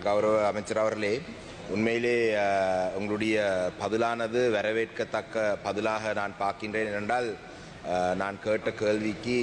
கௌரவ அமைச்சர் அவர்களே உண்மையிலே உங்களுடைய பதிலானது வரவேற்கத்தக்க பதிலாக நான் பார்க்கின்றேன் என்றால் நான் கேட்ட கேள்விக்கு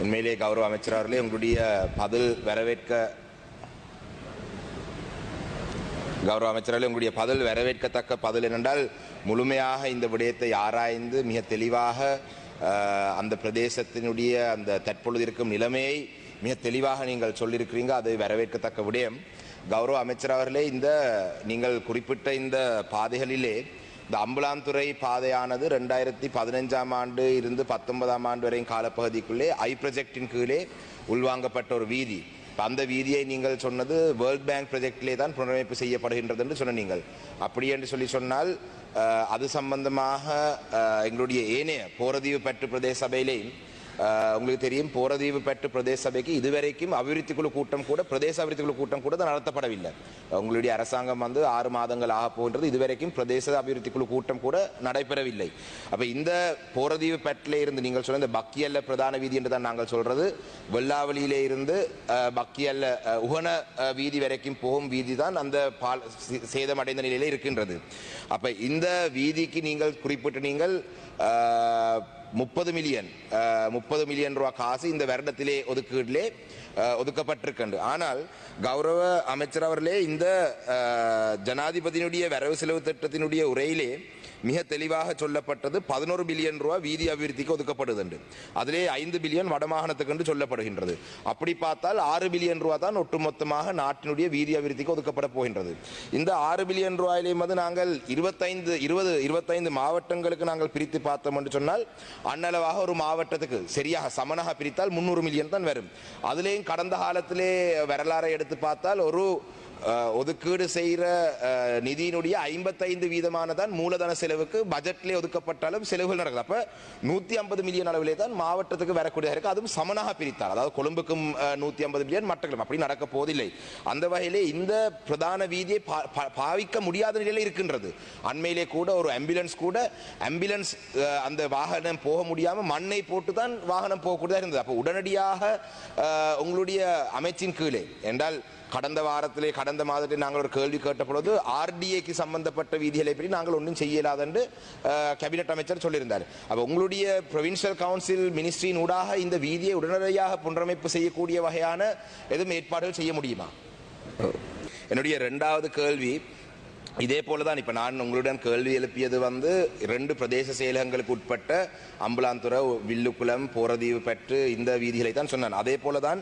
உண்மையிலே கௌரவ அமைச்சர் அவர்களே உங்களுடைய பதில் வரவேற்க கௌரவ அமைச்சர்களே உங்களுடைய பதில் வரவேற்கத்தக்க பதில் என்னென்றால் முழுமையாக இந்த விடயத்தை ஆராய்ந்து மிக தெளிவாக அந்த பிரதேசத்தினுடைய அந்த தற்பொழுது இருக்கும் நிலைமையை மிக தெளிவாக நீங்கள் சொல்லியிருக்கிறீங்க. அது வரவேற்கத்தக்க விடயம். கௌரவ அமைச்சர் அவர்களே இந்த நீங்கள் குறிப்பிட்ட இந்த பாதைகளிலே இந்த அம்புலாந்துறை பாதையானது ரெண்டாயிரத்தி பதினஞ்சாம் ஆண்டு இருந்து பத்தொன்பதாம் ஆண்டு வரையும் காலப்பகுதிக்குள்ளே ஐ ப்ரொஜெக்டின் கீழே உள்வாங்கப்பட்ட ஒரு வீதி. அந்த வீதியை நீங்கள் சொன்னது வேர்ல்ட் பேங்க் ப்ரொஜெக்டிலே தான் புனரமைப்பு செய்யப்படுகின்றது என்று சொன்னீங்கள் அப்படி என்று சொல்லி சொன்னால் அது சம்பந்தமாக எங்களுடைய ஏனைய போரதீவு பெற்று பிரதேச சபையிலேயும் உங்களுக்கு தெரியும் போரதீவு பெற்று பிரதேச சபைக்கு இதுவரைக்கும் அபிவிருத்தி குழு கூட்டம் கூட பிரதேச அபிவிருத்தி குழு கூட்டம் கூட நடத்தப்படவில்லை உங்களுடைய அரசாங்கம் வந்து ஆறு மாதங்கள் ஆக போகின்றது இதுவரைக்கும் பிரதேச அபிவிருத்தி குழு கூட்டம் கூட நடைபெறவில்லை அப்போ இந்த போரதீவு பெட்டிலே இருந்து நீங்கள் சொன்ன இந்த பக்கியல்ல பிரதான வீதி என்று தான் நாங்கள் சொல்றது வெள்ளாவளியிலே இருந்து பக்கியல்ல உகன வீதி வரைக்கும் போகும் வீதி தான் அந்த பால் சேதமடைந்த நிலையில் இருக்கின்றது அப்போ இந்த வீதிக்கு நீங்கள் குறிப்பிட்டு நீங்கள் முப்பது மில்லியன் முப்பது மில்லியன் ரூபா காசு இந்த வருடத்திலே ஒதுக்கீட்டிலே அஹ், ஒதுக்கப்பட்டிருக்கின்றது ஆனால் கௌரவ அமைச்சர் அவர்களே இந்த ஜனாதிபதியினுடைய வரவு செலவு திட்டத்தினுடைய உரையிலே மிக தெளிவாக சொல்லப்பட்டது பதினோரு பில்லியன் ரூபாய் வீதி அபிவிருத்திக்கு ஒதுக்கப்படுது அதிலே ஐந்து பில்லியன் வடமாகாணத்துக்கு என்று சொல்லப்படுகின்றது. அப்படி பார்த்தால் ஆறு பில்லியன் ரூபா தான் ஒட்டுமொத்தமாக நாட்டினுடைய வீதி அபிவிருத்திக்கு ஒதுக்கப்பட போகின்றது. இந்த ஆறு பில்லியன் ரூபாயிலேயும் வந்து நாங்கள் இருபத்தைந்து இருபது இருபத்தைந்து மாவட்டங்களுக்கு நாங்கள் பிரித்து பார்த்தோம் என்று சொன்னால் அன்னளவாக ஒரு மாவட்டத்துக்கு சரியாக சமனாக பிரித்தால் முந்நூறு மில்லியன் தான் வரும். அதுலேயும் கடந்த காலத்திலே வரலாறை எடுத்து பார்த்தால் ஒரு ஒதுக்கீடு செய்கிற நிதியினுடைய ஐம்பத்தைந்து வீதமானதான் மூலதன செலவுக்கு பட்ஜெட்லே ஒதுக்கப்பட்டாலும் செலவுகள் நடக்குது. அப்போ நூற்றி ஐம்பது மில்லியன் அளவிலே தான் மாவட்டத்துக்கு வரக்கூடியதாக இருக்குது அதுவும் சமனாக பிரித்தார் அதாவது கொழும்புக்கும் நூற்றி ஐம்பது மில்லியன் மற்றங்களும் அப்படி நடக்க போதில்லை அந்த வகையிலே இந்த பிரதான வீதியை பா- பா- பாவிக்க முடியாத நிலையில் இருக்கின்றது. அண்மையிலே கூட ஒரு ஆம்புலன்ஸ் கூட ஆம்புலன்ஸ் அந்த வாகனம் போக முடியாமல் மண்ணை போட்டு தான் வாகனம் போகக்கூடியதாக இருந்தது. அப்போ உடனடியாக உங்களுடைய அமைச்சின் கீழே என்றால் கடந்த வாரத்திலே கடந்த மாதத்தில் நாங்கள் ஒரு கேள்வி கேட்டபொழுது ஆர்டிஏக்கு சம்பந்தப்பட்ட வீதிகளை பற்றி நாங்கள் ஒன்றும் செய்ய என்று கேபினட் அமைச்சர் சொல்லியிருந்தார். அப்போ உங்களுடைய ப்ரொவின்சியல் கவுன்சில் மினிஸ்ட்ரியின் ஊடாக இந்த வீதியை உடனடியாக புனரமைப்பு செய்யக்கூடிய வகையான எதுவும் ஏற்பாடுகள் செய்ய முடியுமா? என்னுடைய ரெண்டாவது கேள்வி இதே போல தான் இப்போ நான் உங்களுடன் கேள்வி எழுப்பியது வந்து ரெண்டு பிரதேச செயலகங்களுக்கு உட்பட்ட அம்பலாந்துறை வில்லுக்குளம் போரதீவு பெற்று இந்த வீதிகளை தான் சொன்னான். அதே போல தான்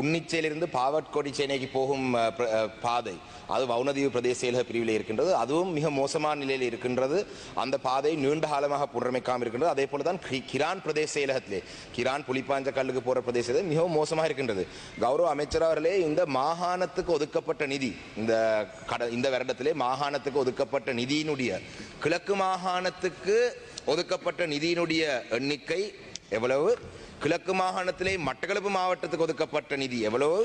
உன்னிச்சையிலிருந்து பாவட்கோடி சேனைக்கு போகும் பிர- பாதை அது வவுனதீவு பிரதேச செயலக பிரிவில் இருக்கின்றது. அதுவும் மிக மோசமான நிலையில் இருக்கின்றது. அந்த பாதை நீண்ட காலமாக புனரமைக்காமல் இருக்கின்றது. அதே போல தான் கி- கிரான் பிரதேச செயலகத்திலே கிரான் புலிப்பாஞ்ச கல்லுக்கு போகிற பிரதேசத்தை மிகவும் மோசமாக இருக்கின்றது. கௌரவ அமைச்சர் அவர்களே இந்த மாகாணத்துக்கு ஒதுக்கப்பட்ட நிதி இந்த கட இந்த வருடத்திலே மாகாணத்துக்கு ஒதுக்கப்பட்ட நிதியினுடைய கிழக்கு மாகாணத்துக்கு ஒதுக்கப்பட்ட நிதியினுடைய எண்ணிக்கை எவ்வளவு? கிழக்கு மாகாணத்திலே மட்டக்களப்பு மாவட்டத்துக்கு ஒதுக்கப்பட்ட நிதி எவ்வளவு?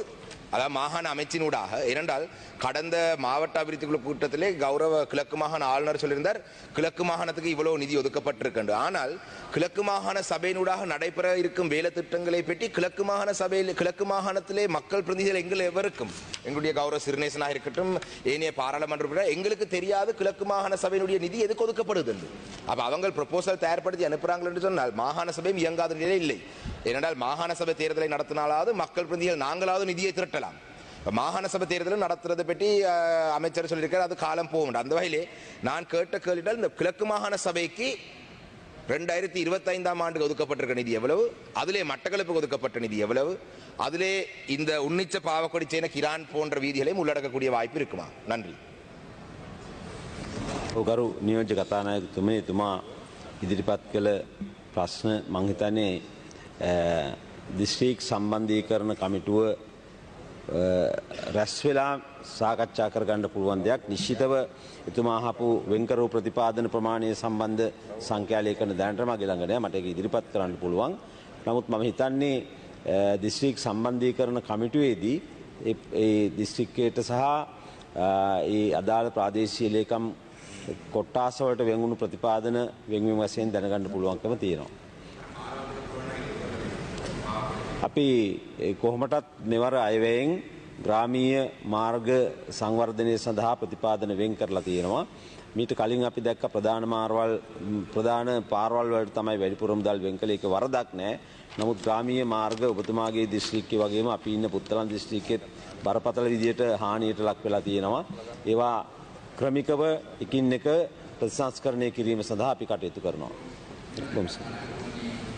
அதாவது மாகாண அமைச்சினூடாக இரண்டால் கடந்த மாவட்ட அபிவிருத்தி குழு கூட்டத்திலே கௌரவ கிழக்கு மாகாண ஆளுநர் சொல்லியிருந்தார் கிழக்கு மாகாணத்துக்கு இவ்வளவு நிதி ஒதுக்கப்பட்டிருக்கின்றது ஆனால் கிழக்கு மாகாண சபையினூடாக நடைபெற இருக்கும் வேலை திட்டங்களை பற்றி கிழக்கு மாகாண சபையில் கிழக்கு மாகாணத்திலே மக்கள் பிரதிநிதிகள் எங்கள் எவருக்கும் எங்களுடைய கௌரவ சிறுநேசனாக இருக்கட்டும் ஏனைய பாராளுமன்ற எங்களுக்கு தெரியாது கிழக்கு மாகாண சபையினுடைய நிதி எதுக்கு ஒதுக்கப்படுது என்று அவங்க ப்ரொபோசல் தயார்படுத்தி அனுப்புகிறாங்க என்று சொன்னால் மாகாண சபையும் இயங்காத நிலையில் இல்லை. ஏனென்றால் மாகாண சபை தேர்தலை நடத்தினாலாவது மக்கள் பிரதிநிதிகள் நாங்களாவது நிதியை திரட்டலாம் இப்ப மாகாண சபை தேர்தலும் நடத்துறதை பற்றி அஹ், அமைச்சர் சொல்லியிருக்காரு அது காலம் போகும் அந்த வகையிலே நான் கேட்ட கேள்விட்டால் இந்த கிழக்கு மாகாண சபைக்கு ரெண்டாயிரத்தி இருபத்தைந்தாம் ஆண்டுக்கு ஒதுக்கப்பட்டிருக்க நிதி எவ்வளவு அதிலே மட்டக்களப்புக்கு ஒதுக்கப்பட்ட நிதி எவ்வளவு அதிலே இந்த உன்னிச்ச பாவக்கொடி சேன கிரான் போன்ற வீதிகளையும் உள்ளடக்கக்கூடிய வாய்ப்பு இருக்குமா நன்றி ගරු නියෝජ්‍ය කතානායකතුමේ එතුමා ඉදිරිපත් කළ ප්‍රශ්න මංහිතනේ දිස්ත්‍රීක් සම්බන්ධී කරන කමිටුව රැස් වෙලා සාකච්ඡා කරගන්න පුළුවන් දෙයක් නිශ්චිතව එතුමාහපු වෙන්කරූ ප්‍රතිපාදන ප්‍රමාණය සම්බන්ධ සංඛ්‍යාලය කරන දැනට මගේ ළඟ නෑ මට ඒක ඉදිරිපත් කරන්න පුළුවන්. නමුත් මම හිතන්නේ දිස්ත්‍රීක් සම්බන්ධී කරන කමිටුවේදී ඒ- ඒ දිස්ත්‍රික්කයට සහ ආ, ඒ අදාළ ප්‍රාදේශීය ලේකම් කොට්ටාසවලට වෙන්වුණු ප්‍රතිපාදන වෙන්වීම වශයෙන් දැනගන්න පුළුවන්කම තියෙනවා. අපි ඒ කොහොමටත් මෙවර අයවැයෙන් ග්‍රාමීය මාර්ග සංවර්ධනය සඳහා ප්‍රතිපාදන වෙන් කරලා තියෙනවා. මීට කලින් අපි දැක්ක ප්‍රධාන මාර්වල් ම්, ප්‍රධාන පාරවල් වලට තමයි වැඩිපුරම දල් වෙන් කළ එක වරදක් නෑ. නමුත් ග්‍රාමීය මාර්ග ඔබතුමාගේ දිස්ත්‍රික්කය වගේම අපි ඉන්න පුත්තලන් දිස්ත්‍රික්කෙත් බරපතල විදියට හානියට ලක් වෙලා තියෙනවා. ඒවා ක්‍රමිකව එකින් එක ප්‍රතිසංස්කරණය කිරීම සඳහා අපි කටයුතු කරනවා. බොහොම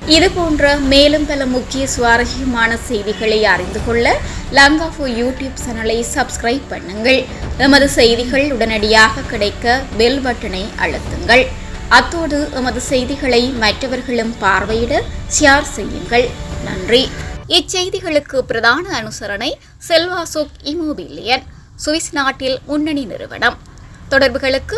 இது போன்ற மேலும் பல முக்கிய சுவாரஸ்யமான செய்திகளை அறிந்து கொள்ள லங்கா லங்காஃபோ யூடியூப் சேனலை சப்ஸ்கிரைப் பண்ணுங்கள். எமது செய்திகள் உடனடியாக கிடைக்க பெல் பட்டனை அழுத்துங்கள். அத்தோடு எமது செய்திகளை மற்றவர்களும் பார்வையிட ஷேர் செய்யுங்கள். நன்றி. இச்செய்திகளுக்கு பிரதான அனுசரணை செல்வாசுக் இமோபிலியன். சுவிஸ் நாட்டில் முன்னணி நிறுவனம். தொடர்புகளுக்கு